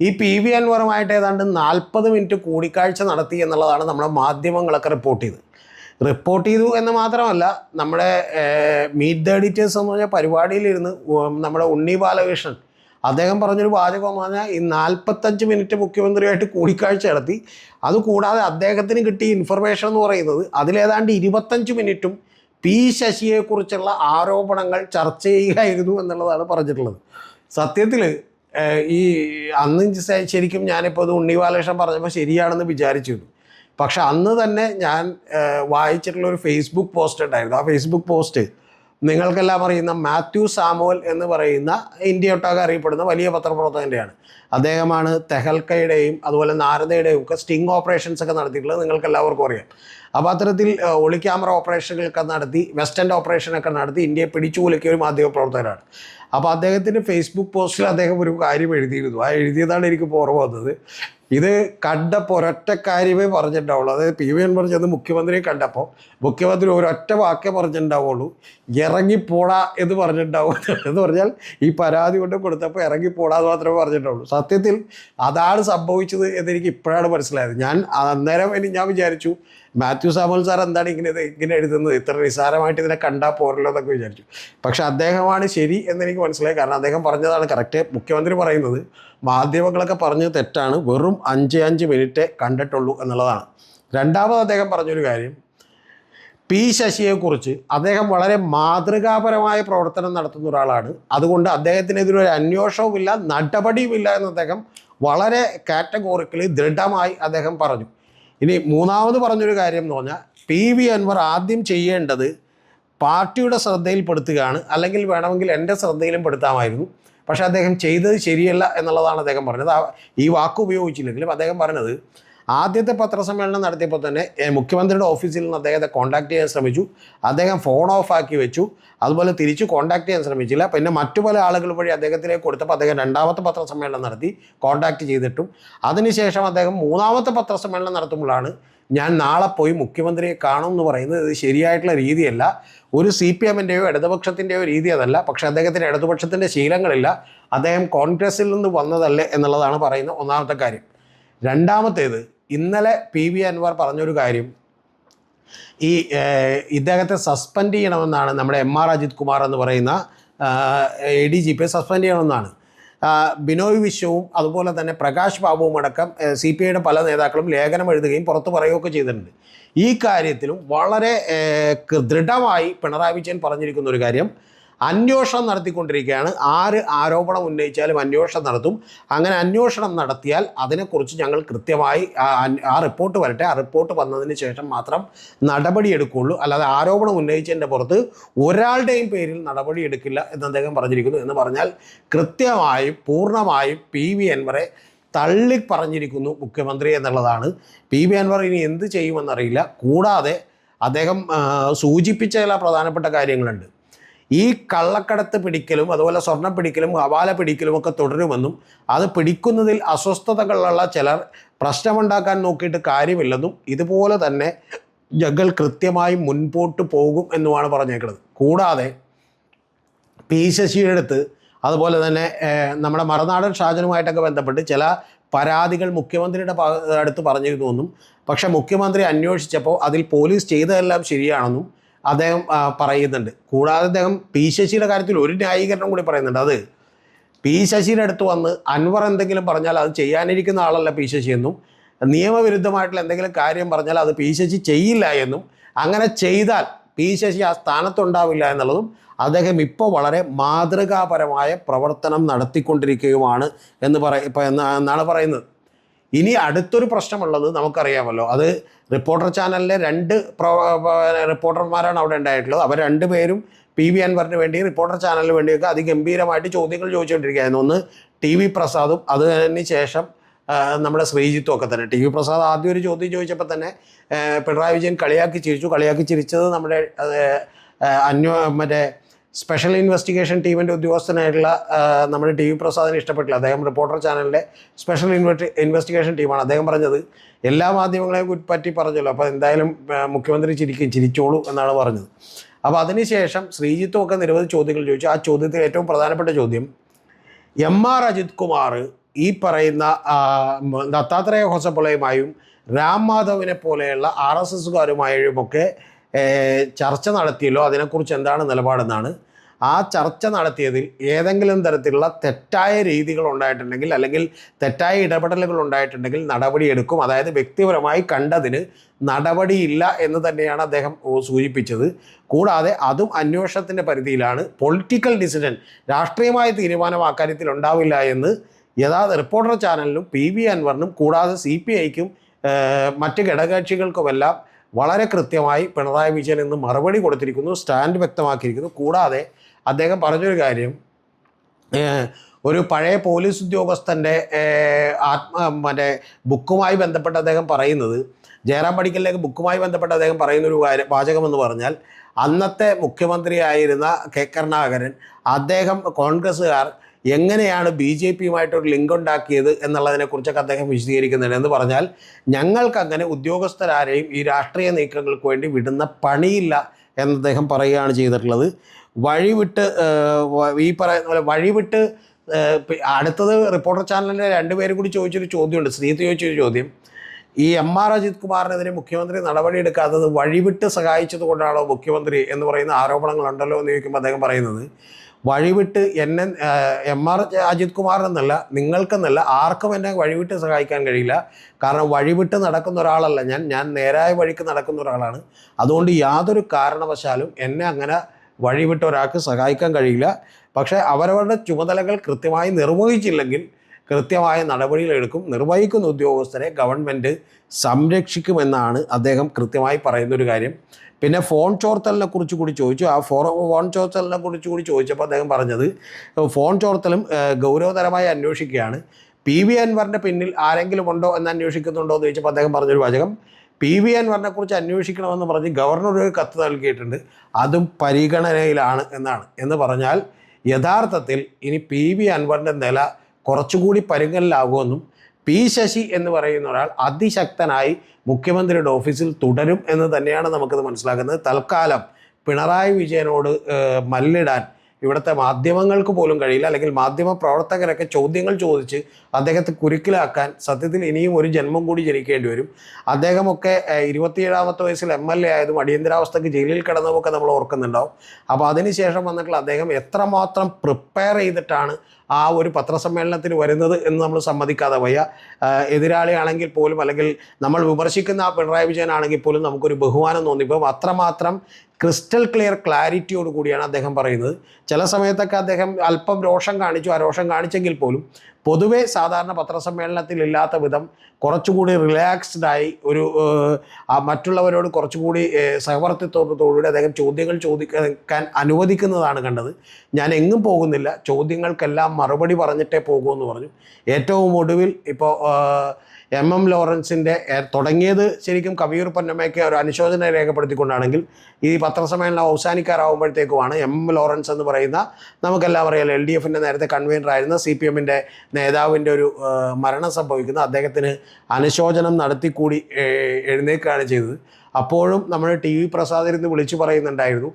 [SPEAKER 1] ഈ പി വി അൻവറുമായിട്ട് ഏതാണ്ട് നാൽപ്പത് മിനിറ്റ് കൂടിക്കാഴ്ച നടത്തി എന്നുള്ളതാണ് നമ്മുടെ മാധ്യമങ്ങളൊക്കെ റിപ്പോർട്ട് ചെയ്തത്. റിപ്പോർട്ട് ചെയ്തു എന്ന് മാത്രമല്ല നമ്മുടെ മീറ്റ് ദ എഡിറ്റേഴ്സ് എന്ന് പറഞ്ഞ പരിപാടിയിലിരുന്ന് നമ്മുടെ ഉണ്ണി ബാലകൃഷ്ണൻ അദ്ദേഹം പറഞ്ഞൊരു വാചകം പറഞ്ഞാൽ ഈ നാൽപ്പത്തഞ്ച് മിനിറ്റ് മുഖ്യമന്ത്രിയായിട്ട് കൂടിക്കാഴ്ച നടത്തി. അതുകൂടാതെ അദ്ദേഹത്തിന് കിട്ടിയ ഇൻഫർമേഷൻ എന്ന് പറയുന്നത് അതിലേതാണ്ട് ഇരുപത്തഞ്ച് മിനിറ്റും പി ശശിയെക്കുറിച്ചുള്ള ആരോപണങ്ങൾ ചർച്ച ചെയ്യുകയായിരുന്നു എന്നുള്ളതാണ് പറഞ്ഞിട്ടുള്ളത്. സത്യത്തിൽ ഈ അന്ന് ശരിക്കും ഞാനിപ്പോൾ ഇത് ഉണ്ണി ബാലകൃഷ്ണൻ പറഞ്ഞപ്പോൾ ശരിയാണെന്ന് വിചാരിച്ചിരുന്നു. പക്ഷെ അന്ന് തന്നെ ഞാൻ വായിച്ചിട്ടുള്ള ഒരു ഫേസ്ബുക്ക് പോസ്റ്റ് ഉണ്ടായിരുന്നു. ആ ഫേസ്ബുക്ക് പോസ്റ്റ് നിങ്ങൾക്കെല്ലാം അറിയുന്ന മാത്യു സാമുവൽ എന്ന് പറയുന്ന ഇന്ത്യ ഒട്ടാകെ അറിയപ്പെടുന്ന വലിയ പത്രപ്രവർത്തകന്റെയാണ് അദ്ദേഹമാണ് തെഹൽക്കയുടെയും അതുപോലെ നാരദയുടെയും ഒക്കെ സ്റ്റിംഗ് ഓപ്പറേഷൻസ് ഒക്കെ നടത്തിയിട്ടുള്ളത് നിങ്ങൾക്കെല്ലാവർക്കും അറിയാം. അപ്പോൾ അത്തരത്തിൽ ഏഹ്, ഒളി ക്യാമറ ഓപ്പറേഷനുകളൊക്കെ നടത്തി വെസ്റ്റേൺ ഓപ്പറേഷനൊക്കെ നടത്തി ഇന്ത്യയെ പിടിച്ചു കൊലക്കിയ ഒരു മാധ്യമ പ്രവർത്തകനാണ് അപ്പോൾ അദ്ദേഹത്തിന്റെ ഫേസ്ബുക്ക് പോസ്റ്റിൽ അദ്ദേഹം ഒരു കാര്യം എഴുതിയിരുന്നു. ആ എഴുതിയതാണ് എനിക്ക് ഓർമ്മ വന്നത്. ഇത് കണ്ട ഒരൊറ്റ കാര്യമേ പറഞ്ഞിട്ടുണ്ടാവുള്ളൂ. അതായത് പി വി എൻ പറഞ്ഞത് മുഖ്യമന്ത്രിയെ കണ്ടപ്പോൾ മുഖ്യമന്ത്രി ഒരൊറ്റ വാക്കേ പറഞ്ഞിട്ടുണ്ടാവുള്ളൂ. ഇറങ്ങിപ്പോടാ എന്ന് പറഞ്ഞിട്ടുണ്ടാവും. എന്ന് പറഞ്ഞാൽ ഈ പരാതി കൊണ്ട് കൊടുത്തപ്പോൾ ഇറങ്ങിപ്പോടാ എന്ന് മാത്രമേ പറഞ്ഞിട്ടുള്ളൂ സത്യത്തിൽ അതാണ് സംഭവിച്ചത് എന്നെനിക്ക് ഇപ്പോഴാണ് മനസ്സിലായത്. ഞാൻ അന്നേരം ഞാൻ വിചാരിച്ചു മാത്യു സാമുൽ സാർ എന്താണ് ഇങ്ങനെ ഇങ്ങനെ എഴുതുന്നത്? ഇത്ര നിസ്സാരമായിട്ട് ഇതിനെ കണ്ടാൽ പോരല്ലോ എന്നൊക്കെ വിചാരിച്ചു. പക്ഷേ അദ്ദേഹമാണ് ശരി എന്നെനിക്ക് മനസ്സിലായി. കാരണം അദ്ദേഹം പറഞ്ഞതാണ് കറക്റ്റ്. മുഖ്യമന്ത്രി പറയുന്നത് മാധ്യമങ്ങളൊക്കെ പറഞ്ഞത് തെറ്റാണ്. വെറും അഞ്ച് അഞ്ച് മിനിറ്റ് കണ്ടിട്ടുള്ളൂ എന്നുള്ളതാണ്. രണ്ടാമത് അദ്ദേഹം പറഞ്ഞൊരു കാര്യം. പി ശശിയെക്കുറിച്ച് അദ്ദേഹം വളരെ മാതൃകാപരമായ പ്രവർത്തനം നടത്തുന്ന ഒരാളാണ്. അതുകൊണ്ട് അദ്ദേഹത്തിനെതിരെ ഒരു അന്വേഷണവുമില്ല നടപടിയുമില്ല എന്ന് അദ്ദേഹം വളരെ കാറ്റഗോറിക്കലി ദൃഢമായി അദ്ദേഹം പറഞ്ഞു. ഇനി മൂന്നാമത് പറഞ്ഞൊരു കാര്യം എന്ന് പറഞ്ഞാൽ പി വി അൻവർ ആദ്യം ചെയ്യേണ്ടത് പാർട്ടിയുടെ ശ്രദ്ധയിൽപ്പെടുത്തുകയാണ്. അല്ലെങ്കിൽ വേണമെങ്കിൽ എന്റെ ശ്രദ്ധയിലും പെടുത്താമായിരുന്നു. പക്ഷേ അദ്ദേഹം ചെയ്തത് ശരിയല്ല എന്നുള്ളതാണ് അദ്ദേഹം പറഞ്ഞത്. ഈ വാക്ക് ഉപയോഗിച്ചില്ലെങ്കിലും അദ്ദേഹം പറഞ്ഞത് ആദ്യത്തെ പത്രസമ്മേളനം നടത്തിയപ്പോൾ തന്നെ മുഖ്യമന്ത്രിയുടെ ഓഫീസിൽ നിന്ന് അദ്ദേഹത്തെ കോൺടാക്ട് ചെയ്യാൻ ശ്രമിച്ചു. അദ്ദേഹം ഫോൺ ഓഫ് ആക്കി വെച്ചു. അതുപോലെ തിരിച്ച് കോൺടാക്ട് ചെയ്യാൻ ശ്രമിച്ചില്ല. പിന്നെ മറ്റു പല ആളുകൾ വഴി അദ്ദേഹത്തിലേക്ക് കൊടുത്തപ്പോൾ അദ്ദേഹം രണ്ടാമത്തെ പത്രസമ്മേളനം നടത്തി കോൺടാക്ട് ചെയ്തിട്ടും. അതിനുശേഷം അദ്ദേഹം മൂന്നാമത്തെ പത്രസമ്മേളനം നടത്തുമ്പോഴാണ് ഞാൻ നാളെ പോയി മുഖ്യമന്ത്രിയെ കാണും എന്ന് പറയുന്നത്. ഇത് ശരിയായിട്ടുള്ള രീതിയല്ല. ഒരു സി പി എമ്മിന്റെയോ ഇടതുപക്ഷത്തിന്റെയോ രീതി അതല്ല. പക്ഷേ അദ്ദേഹത്തിന്റെ ഇടതുപക്ഷത്തിന്റെ ശീലങ്ങളില്ല. അദ്ദേഹം കോൺഗ്രസിൽ നിന്ന് വന്നതല്ലേ എന്നുള്ളതാണ് പറയുന്ന ഒന്നാമത്തെ കാര്യം. രണ്ടാമത്തേത് ഇന്നലെ പി വി അൻവർ പറഞ്ഞൊരു കാര്യം. ഈ ഇദ്ദേഹത്തെ സസ്പെൻഡ് ചെയ്യണമെന്നാണ് നമ്മുടെ എം ആർ അജിത് കുമാർ എന്ന് പറയുന്ന എ ഡി ജി പിയെ സസ്പെൻഡ് ചെയ്യണമെന്നാണ്. ബിനോയ് വിശ്വവും അതുപോലെ തന്നെ പ്രകാശ് ബാബുവും അടക്കം സി പി ഐയുടെ പല നേതാക്കളും ലേഖനം എഴുതുകയും പുറത്തു പറയുകയൊക്കെ ചെയ്തിട്ടുണ്ട്. ഈ കാര്യത്തിലും വളരെ ദൃഢമായി പിണറായി വിജയൻ പറഞ്ഞിരിക്കുന്ന ഒരു കാര്യം അന്വേഷണം നടത്തിക്കൊണ്ടിരിക്കുകയാണ്. ആര് ആരോപണം ഉന്നയിച്ചാലും അന്വേഷണം നടത്തും. അങ്ങനെ അന്വേഷണം നടത്തിയാൽ അതിനെക്കുറിച്ച് ഞങ്ങൾ കൃത്യമായി ആ റിപ്പോർട്ട് വരട്ടെ. ആ റിപ്പോർട്ട് വന്നതിന് ശേഷം മാത്രം നടപടി എടുക്കുകയുള്ളൂ. അല്ലാതെ ആരോപണം ഉന്നയിച്ചതിന്റെ പുറത്ത് ഒരാളുടെയും പേരിൽ നടപടി എടുക്കില്ല എന്ന് അദ്ദേഹം പറഞ്ഞിരിക്കുന്നു എന്ന് പറഞ്ഞാൽ കൃത്യമായും പൂർണമായും പി. വി. അൻവറെ തള്ളി പറഞ്ഞിരിക്കുന്നു മുഖ്യമന്ത്രി എന്നുള്ളതാണ്. പി. വി. അൻവർ ഇനി എന്ത് ചെയ്യുമെന്നറിയില്ല. കൂടാതെ അദ്ദേഹം സൂചിപ്പിച്ച ചില പ്രധാനപ്പെട്ട കാര്യങ്ങളുണ്ട്. ഈ കള്ളക്കടത്ത് പിടിക്കലും അതുപോലെ സ്വർണം പിടിക്കലും ഹവാല പിടിക്കലും ഒക്കെ തുടരുമെന്നും അത് പിടിക്കുന്നതിൽ അസ്വസ്ഥതകളുള്ള ചിലർ പ്രശ്നമുണ്ടാക്കാൻ നോക്കിയിട്ട് കാര്യമില്ലെന്നും ഇതുപോലെ തന്നെ ഞങ്ങൾ കൃത്യമായി മുൻപോട്ട് പോകും എന്നുമാണ് പറഞ്ഞേക്കുന്നത്. കൂടാതെ പി ശശിയുടെ അടുത്ത് അതുപോലെ തന്നെ നമ്മുടെ മറുനാടൻ ഷാജനുമായിട്ടൊക്കെ ബന്ധപ്പെട്ട് ചില പരാതികൾ മുഖ്യമന്ത്രിയുടെ അടുത്ത് പറഞ്ഞിരുന്നുവെന്നും പക്ഷേ മുഖ്യമന്ത്രി അന്വേഷിച്ചപ്പോൾ അതിൽ പോലീസ് ചെയ്തതെല്ലാം ശരിയാണെന്നും അദ്ദേഹം പറയുന്നുണ്ട്. കൂടാതെ അദ്ദേഹം പി ശശിയുടെ കാര്യത്തിൽ ഒരു ന്യായീകരണം കൂടി പറയുന്നുണ്ട്. അത് പി ശശിയുടെ അടുത്ത് വന്ന് അൻവർ എന്തെങ്കിലും പറഞ്ഞാൽ അത് ചെയ്യാനിരിക്കുന്ന ആളല്ല പി ശശി എന്നും നിയമവിരുദ്ധമായിട്ടുള്ള എന്തെങ്കിലും കാര്യം പറഞ്ഞാൽ അത് പി ശശി ചെയ്യില്ല എന്നും അങ്ങനെ ചെയ്താൽ പി ശശി ആ സ്ഥാനത്തുണ്ടാവില്ല എന്നുള്ളതും അദ്ദേഹം ഇപ്പോൾ വളരെ മാതൃകാപരമായ പ്രവർത്തനം നടത്തിക്കൊണ്ടിരിക്കുകയുമാണ് എന്ന് പറ എന്നാണ് പറയുന്നത്. ഇനി അടുത്തൊരു പ്രശ്നമുള്ളത് നമുക്കറിയാമല്ലോ. അത് റിപ്പോർട്ടർ ചാനലിലെ രണ്ട് റിപ്പോർട്ടർമാരാണ് അവിടെ ഉണ്ടായിട്ടുള്ളത്. അവർ രണ്ടുപേരും പി വി അൻവറിന് വേണ്ടി റിപ്പോർട്ടർ ചാനലിന് വേണ്ടിയൊക്കെ അതിഗംഭീരമായിട്ട് ചോദ്യങ്ങൾ ചോദിച്ചുകൊണ്ടിരിക്കുകയായിരുന്നു. ഒന്ന് ടി വി പ്രസാദും അതിന് ശേഷം നമ്മുടെ ശ്രീജിത്തും ഒക്കെ തന്നെ. ടി വി പ്രസാദ് ആദ്യം ഒരു ചോദ്യം ചോദിച്ചപ്പോൾ തന്നെ പിണറായി വിജയൻ കളിയാക്കി ചിരിച്ചു. കളിയാക്കി ചിരിച്ചത് നമ്മുടെ അന്യ മറ്റേ സ്പെഷ്യൽ ഇൻവെസ്റ്റിഗേഷൻ ടീമിന്റെ ഉദ്യോഗസ്ഥനായിട്ടുള്ള നമ്മുടെ ടി വി പ്രസാദിന് ഇഷ്ടപ്പെട്ടില്ല. അദ്ദേഹം റിപ്പോർട്ടർ ചാനലിന്റെ സ്പെഷ്യൽ ഇൻവെസ്റ്റിഗേഷൻ ടീമാണ് അദ്ദേഹം പറഞ്ഞത് എല്ലാ മാധ്യമങ്ങളെയും പറ്റി പറഞ്ഞല്ലോ. അപ്പോൾ എന്തായാലും മുഖ്യമന്ത്രി ചിരിക്കും ചിരിച്ചോളൂ എന്നാണ് പറഞ്ഞത്. അപ്പോൾ അതിനുശേഷം ശ്രീജിത്തും ഒക്കെ നിരവധി ചോദ്യങ്ങൾ ചോദിച്ചു. ആ ചോദ്യത്തിൽ ഏറ്റവും പ്രധാനപ്പെട്ട ചോദ്യം എം ആർ അജിത് കുമാർ ഈ പറയുന്ന ദത്താത്രേയ ഹോസപ്പിളയുമായും രാം മാധവിനെ പോലെയുള്ള ആർ എസ് എസുകാരുമായും ഒക്കെ ചർച്ച നടത്തിയല്ലോ. അതിനെക്കുറിച്ച് എന്താണ് നിലപാടെന്നാണ്. ആ ചർച്ച നടത്തിയതിൽ ഏതെങ്കിലും തരത്തിലുള്ള തെറ്റായ രീതികൾ ഉണ്ടായിട്ടുണ്ടെങ്കിൽ അല്ലെങ്കിൽ തെറ്റായ ഇടപെടലുകൾ ഉണ്ടായിട്ടുണ്ടെങ്കിൽ നടപടിയെടുക്കും അതായത് വ്യക്തിപരമായി കണ്ടതിന് നടപടിയില്ല എന്ന് തന്നെയാണ് അദ്ദേഹം സൂചിപ്പിച്ചത്. കൂടാതെ അതും അന്വേഷണത്തിന്റെ പരിധിയിലാണ്. പൊളിറ്റിക്കൽ ഡിസിഷൻ രാഷ്ട്രീയമായ തീരുമാനം ആ കാര്യത്തിൽ ഉണ്ടാവില്ല എന്ന് യഥാർത്ഥ റിപ്പോർട്ടർ ചാനലിനും പി. വി. അൻവറിനും കൂടാതെ സി. പി. ഐക്കും മറ്റ് ഘടകകക്ഷികൾക്കുമെല്ലാം വളരെ കൃത്യമായി പിണറായി വിജയൻ ഇന്ന് മറുപടി കൊടുത്തിരിക്കുന്നു സ്റ്റാൻഡ് വ്യക്തമാക്കിയിരിക്കുന്നു. കൂടാതെ അദ്ദേഹം പറഞ്ഞൊരു കാര്യം. ഒരു പഴയ പോലീസ് ഉദ്യോഗസ്ഥന്റെ ആത്മ മറ്റേ ബുക്കുമായി ബന്ധപ്പെട്ട് അദ്ദേഹം പറയുന്നത് ജയറാം പടിക്കലിലേക്ക് ബുക്കുമായി ബന്ധപ്പെട്ട് അദ്ദേഹം പറയുന്നൊരു കാര്യം വാചകമെന്ന് പറഞ്ഞാൽ അന്നത്തെ മുഖ്യമന്ത്രിയായിരുന്ന കെ. കരുണാകരൻ അദ്ദേഹം കോൺഗ്രസ്സുകാർ എങ്ങനെയാണ് ബി ജെ പിയുമായിട്ടൊരു ലിങ്ക് ഉണ്ടാക്കിയത് എന്നുള്ളതിനെക്കുറിച്ചൊക്കെ അദ്ദേഹം വിശദീകരിക്കുന്നുണ്ട് എന്ന് പറഞ്ഞാൽ ഞങ്ങൾക്കങ്ങനെ ഉദ്യോഗസ്ഥരാരെയും ഈ രാഷ്ട്രീയ നീക്കങ്ങൾക്ക് വേണ്ടി വിടുന്ന പണിയില്ല എന്ന് അദ്ദേഹം പറയുകയാണ് ചെയ്തിട്ടുള്ളത്. വഴിവിട്ട് ഈ പറയുന്ന പോലെ വഴിവിട്ട് അടുത്തത് റിപ്പോർട്ടർ ചാനലിന്റെ രണ്ടുപേരും കൂടി ചോദിച്ചൊരു ചോദ്യമുണ്ട്. ശ്രീത്ത് ചോദിച്ചൊരു ചോദ്യം. ഈ എം ആർ അജിത് കുമാറിനെതിരെ മുഖ്യമന്ത്രി നടപടിയെടുക്കാത്തത് വഴിവിട്ട് സഹായിച്ചത് കൊണ്ടാണോ മുഖ്യമന്ത്രി എന്ന് പറയുന്ന ആരോപണങ്ങളുണ്ടല്ലോ എന്ന് ചോദിക്കുമ്പോൾ അദ്ദേഹം പറയുന്നത് വഴിവിട്ട് എന്നെ എം ആർ അജിത് കുമാറിനെന്നല്ല നിങ്ങൾക്കെന്നല്ല ആർക്കും എന്നെ വഴിവിട്ട് സഹായിക്കാൻ കഴിയില്ല. കാരണം വഴിവിട്ട് നടക്കുന്ന ഒരാളല്ല ഞാൻ. ഞാൻ നേരായ വഴിക്ക് നടക്കുന്ന ഒരാളാണ്. അതുകൊണ്ട് യാതൊരു കാരണവശാലും എന്നെ അങ്ങനെ വഴിവിട്ട് ഒരാൾക്ക് സഹായിക്കാൻ കഴിയില്ല. പക്ഷേ അവരവരുടെ ചുമതലകൾ കൃത്യമായി നിർവഹിച്ചില്ലെങ്കിൽ കൃത്യമായ നടപടികളെടുക്കും നിർവഹിക്കുന്ന ഉദ്യോഗസ്ഥരെ ഗവൺമെന്റ് സംരക്ഷിക്കുമെന്നാണ് അദ്ദേഹം കൃത്യമായി പറയുന്നൊരു കാര്യം. പിന്നെ ഫോൺ ചോർത്തലിനെ കുറിച്ച് കൂടി ചോദിച്ചു. ആ ഫോ ഫോൺ ചോർത്തലിനെ കുറിച്ച് കൂടി ചോദിച്ചപ്പോൾ അദ്ദേഹം പറഞ്ഞത് ഫോൺ ചോർത്തലും ഗൗരവതരമായി അന്വേഷിക്കുകയാണ്. പി വി അൻവറിന്റെ പിന്നിൽ ആരെങ്കിലും ഉണ്ടോ എന്ന് അന്വേഷിക്കുന്നുണ്ടോ എന്ന് ചോദിച്ചപ്പോൾ അദ്ദേഹം പറഞ്ഞൊരു വാചകം പി വി അൻവറിനെ കുറിച്ച് അന്വേഷിക്കണമെന്ന് പറഞ്ഞ് ഗവർണർ ഒരു കത്ത് നൽകിയിട്ടുണ്ട്. അതും പരിഗണനയിലാണ് എന്നാണ്. എന്ന് പറഞ്ഞാൽ യഥാർത്ഥത്തിൽ ഇനി പി വി അൻവറിന്റെ നില കുറച്ചുകൂടി പരിഗണനയിലാകുമെന്നും പി ശശി എന്ന് പറയുന്ന ഒരാൾ അതിശക്തനായി മുഖ്യമന്ത്രിയുടെ ഓഫീസിൽ തുടരും എന്ന് തന്നെയാണ് നമുക്കത് മനസ്സിലാക്കുന്നത്. തൽക്കാലം പിണറായി വിജയനോട് മല്ലിടാൻ ഇവിടുത്തെ മാധ്യമങ്ങൾക്ക് പോലും കഴിയില്ല. അല്ലെങ്കിൽ മാധ്യമ പ്രവർത്തകരൊക്കെ ചോദ്യങ്ങൾ ചോദിച്ച് അദ്ദേഹത്തെ കുരുക്കിലാക്കാൻ സത്യത്തിൽ ഇനിയും ഒരു ജന്മം കൂടി ജനിക്കേണ്ടി വരും. അദ്ദേഹമൊക്കെ ഇരുപത്തിയേഴാമത്തെ വയസ്സിൽ എം എൽ എ ആയതും അടിയന്തരാവസ്ഥക്ക് ജയിലിൽ കിടന്നതുമൊക്കെ നമ്മൾ ഓർക്കുന്നുണ്ടാവും. അപ്പോൾ അതിനുശേഷം വന്നിട്ടുള്ള അദ്ദേഹം എത്രമാത്രം പ്രിപ്പയർ ചെയ്തിട്ടാണ് ആ ഒരു പത്രസമ്മേളനത്തിൽ വരുന്നത് എന്ന് നമ്മൾ സമ്മതിക്കാതെ വയ്യ. എതിരാളിയാണെങ്കിൽ പോലും അല്ലെങ്കിൽ നമ്മൾ വിമർശിക്കുന്ന ആ പിണറായി വിജയനാണെങ്കിൽ പോലും നമുക്കൊരു ബഹുമാനം തോന്നിപ്പോൾ അത്രമാത്രം ക്രിസ്റ്റൽ ക്ലിയർ ക്ലാരിറ്റിയോട് കൂടിയാണ് അദ്ദേഹം പറയുന്നത്. ചില സമയത്തൊക്കെ അദ്ദേഹം അല്പം രോഷം കാണിച്ചു. ആ രോഷം കാണിച്ചെങ്കിൽ പോലും പൊതുവെ സാധാരണ പത്രസമ്മേളനത്തിൽ ഇല്ലാത്ത വിധം കുറച്ചുകൂടി റിലാക്സ്ഡ് ആയി ഒരു മറ്റുള്ളവരോട് കുറച്ചുകൂടി സഹവർത്തിത്വത്തോടുകൂടി അദ്ദേഹം ചോദ്യങ്ങൾ ചോദിക്കാൻ അനുവദിക്കുന്നതാണ് കണ്ടത്. ഞാൻ എങ്ങും പോകുന്നില്ല. ചോദ്യങ്ങൾക്കെല്ലാം മറുപടി പറഞ്ഞിട്ടേ പോകൂ എന്ന് പറഞ്ഞു. ഏറ്റവും ഒടുവിൽ ഇപ്പോൾ എം എം ലോറൻസിന്റെ തുടങ്ങിയത് ശരിക്കും കവിയൂർ പൊന്നമ്മയ്ക്ക് ഒരു അനുശോചന രേഖപ്പെടുത്തിക്കൊണ്ടാണെങ്കിൽ ഈ പത്രസമ്മേളനം അവസാനിക്കാറാവുമ്പോഴത്തേക്കുമാണ് എം എം ലോറൻസ് എന്ന് പറയുന്ന നമുക്കെല്ലാം അറിയാം എൽ ഡി എഫിന്റെ നേരത്തെ കൺവീനറായിരുന്ന സി പി എമ്മിന്റെ നേതാവിന്റെ ഒരു മരണം സംഭവിക്കുന്നത് അദ്ദേഹത്തിന് അനുശോചനം നടത്തിക്കൂടി എഴുന്നേക്കാണ് ചെയ്തത്. അപ്പോഴും നമ്മൾ ടി വി പ്രസാദിൽ നിന്ന് വിളിച്ചു പറയുന്നുണ്ടായിരുന്നു.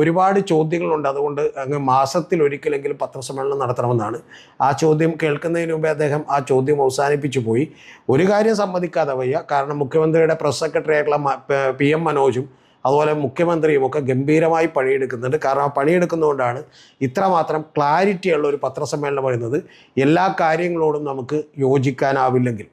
[SPEAKER 1] ഒരുപാട് ചോദ്യങ്ങളുണ്ട്. അതുകൊണ്ട് അങ്ങ് മാസത്തിൽ ഒരിക്കലെങ്കിലും പത്രസമ്മേളനം നടത്തണമെന്നാണ്. ആ ചോദ്യം കേൾക്കുന്നതിന് മുമ്പേ അദ്ദേഹം ആ ചോദ്യം അവസാനിപ്പിച്ചു പോയി. ഒരു കാര്യം സമ്മതിക്കാതെ വയ്യ. കാരണം മുഖ്യമന്ത്രിയുടെ പ്രസ് സെക്രട്ടറി ആയിട്ടുള്ള പി എം മനോജും അതുപോലെ മുഖ്യമന്ത്രിയും ഒക്കെ ഗംഭീരമായി പണിയെടുക്കുന്നുണ്ട്. കാരണം ആ പണിയെടുക്കുന്നതുകൊണ്ടാണ് ഇത്രമാത്രം ക്ലാരിറ്റിയുള്ള ഒരു പത്രസമ്മേളനം വരുന്നത് എല്ലാ കാര്യങ്ങളോടും നമുക്ക് യോജിക്കാനാവില്ലെങ്കിൽ.